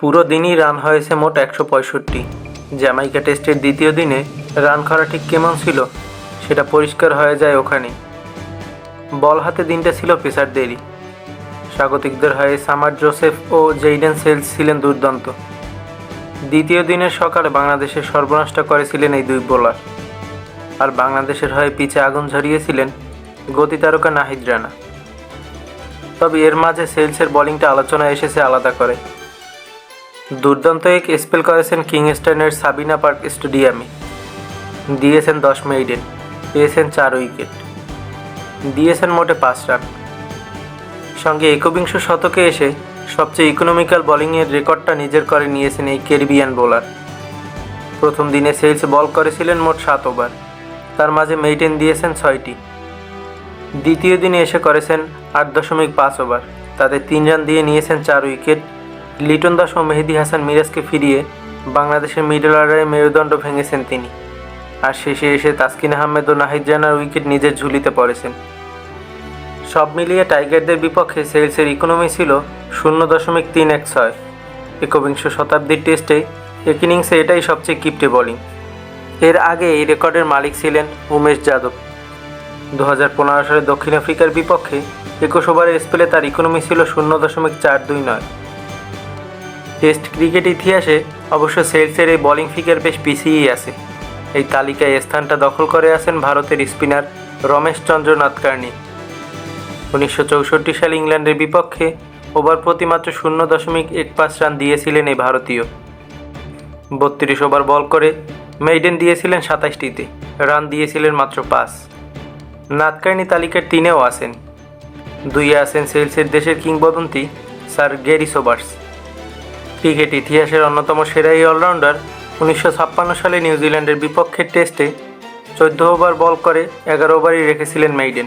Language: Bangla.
পুরো দিনই রান হয়েছে মোট একশো পঁয়ষট্টি। জ্যামাইকা টেস্টের দ্বিতীয় দিনে রান করা ঠিক কেমন ছিল, সেটা পরিষ্কার হয়ে যায় ওখানে। বল হাতে দিনটা ছিল পেসারদেরই। স্বাগতিকদের হয়ে সামার জোসেফ ও জেইডেন সেলস ছিলেন দুর্দান্ত। দ্বিতীয় দিনের সকালে বাংলাদেশের সর্বনাশটা করেছিলেন এই দুই বোলার। আর বাংলাদেশের হয়ে পিছে আগুন ঝরিয়েছিলেন গতি তারকা নাহিদ রানা। তবে এর মাঝে সেলসের বোলিংটা আলোচনায় এসেছে আলাদা করে। দুর্দান্ত এক স্পেল করেছেন কিংস্টনের সাবিনা পার্ক স্টেডিয়ামে। দিয়েছেন দশ মেইডেন, পেয়েছেন চার উইকেট। দিয়েছেন মোটে পাঁচ রান। সঙ্গে একবিংশ শতকে এসে সবচেয়ে ইকোনমিক্যাল বোলিংয়ের রেকর্ডটা নিজের করে নিয়েছেন এই ক্যারিবিয়ান বোলার। প্রথম দিনে সেলস বল করেছিলেন মোট সাত ওভার। তার মাঝে মেইটেন দিয়েছেন ছয়টি। দ্বিতীয় দিনে এসে করেছেন আট দশমিক পাঁচ ওভার। তাতে তিন রান দিয়ে নিয়েছেন চার উইকেট। লিটন দাস ও মেহেদি হাসান মিরাজকে ফিরিয়ে বাংলাদেশের মিডল অর্ডারে মেরুদণ্ড ভেঙেছেন তিনি। আর শেষে এসে তাসকিন আহমেদ ও নাহিদ জানার উইকেট নিজের ঝুলিতে পড়েছেন। সব মিলিয়ে টাইগারদের বিপক্ষে সেলসের ইকোনমি ছিল শূন্য দশমিক তিন এক ছয়। একবিংশ শতাব্দীর টেস্টে এক ইনিংসে এটাই সবচেয়ে কিপ্টে বোলিং এর আগে এই রেকর্ডের মালিক ছিলেন উমেশ যাদব। দু সালে দক্ষিণ আফ্রিকার বিপক্ষে একুশ ওভারের স্পেলে তার ইকোনমি ছিল শূন্য দশমিক চার দুই নয়। টেস্ট ক্রিকেট ইতিহাসে অবশ্য সেলসের এই বোলিং ফিগার বেশ পিছিয়েই আছে। এই তালিকায় স্থানটা দখল করে আছেন ভারতের স্পিনার রমেশ চন্দ্র নাতকার্নি উনিশশো চৌষট্টি সালে ইংল্যান্ডের বিপক্ষে ওভার প্রতি মাত্র শূন্য দশমিক এক পাঁচ রান দিয়েছিলেন এই ভারতীয়। বত্রিশ ওভার বল করে মেইডেন দিয়েছিলেন সাতাশটিতে, রান দিয়েছিলেন মাত্র পাঁচ। নাতকার্নি তালিকার তিনেও আসেন দুই আছেন সেলসের দেশের কিংবদন্তি স্যার গ্যারি সোবার্স। ক্রিকেট ইতিহাসের অন্যতম সেরা এই অলরাউন্ডার উনিশশো ছাপ্পান্ন সালে নিউজিল্যান্ডের বিপক্ষে টেস্টে চোদ্দ ওভার বল করে এগারো ওভারই রেখেছিলেন মেইডেন।